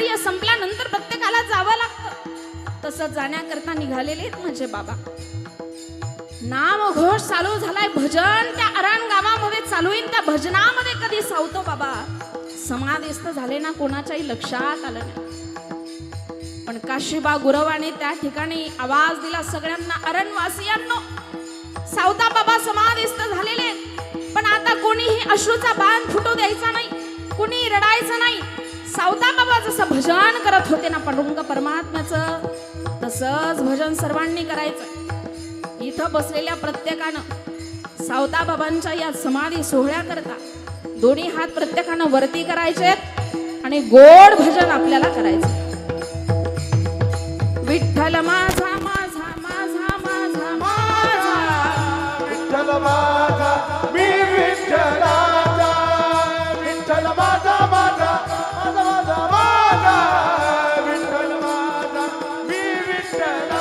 कार्य संपल्यानंतर प्रत्येकाला जावं लागतं. तसं जाण्याकरता निघालेले म्हणजे माझे बाबा. नाम घोष चालू झालाय. भजन त्या अरण गावामध्ये चालू येईल त्या भजनामध्ये कधी सावतो बाबा? समाधिस्थ झाले ना कोणाच्याही लक्षात आलं नाही. पण काशीबा गुरवाने त्या ठिकाणी आवाज दिला सगळ्यांना अरणवासियांनो सावता बाबा समाधिस्थ झालेले पण आता कोणीही अश्रूचा बाण फुटू द्यायचा नाही. कुणी रडायचं नाही. सावता बाबा जसं भजन करत होते ना पांडुरंग परमात्म्याचं तसंच भजन सर्वांनी करायचं. इथं बसलेल्या प्रत्येकानं सावता बाबांच्या या समाधी सोहळ्याकरता दोन्ही हात प्रत्येकानं वरती करायचे आणि गोड भजन आपल्याला करायचं. विठ्ठल माझा माझा माझा माझा माझा. विठ्ठल Yeah.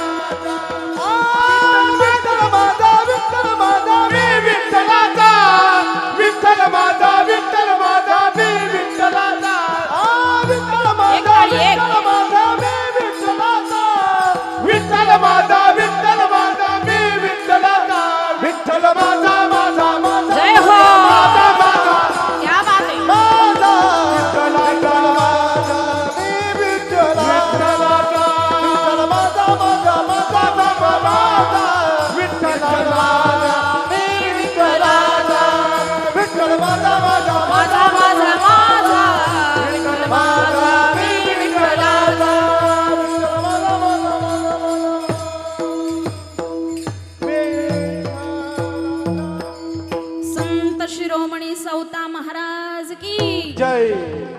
संत शिरोमणी सौता महाराज की. जय.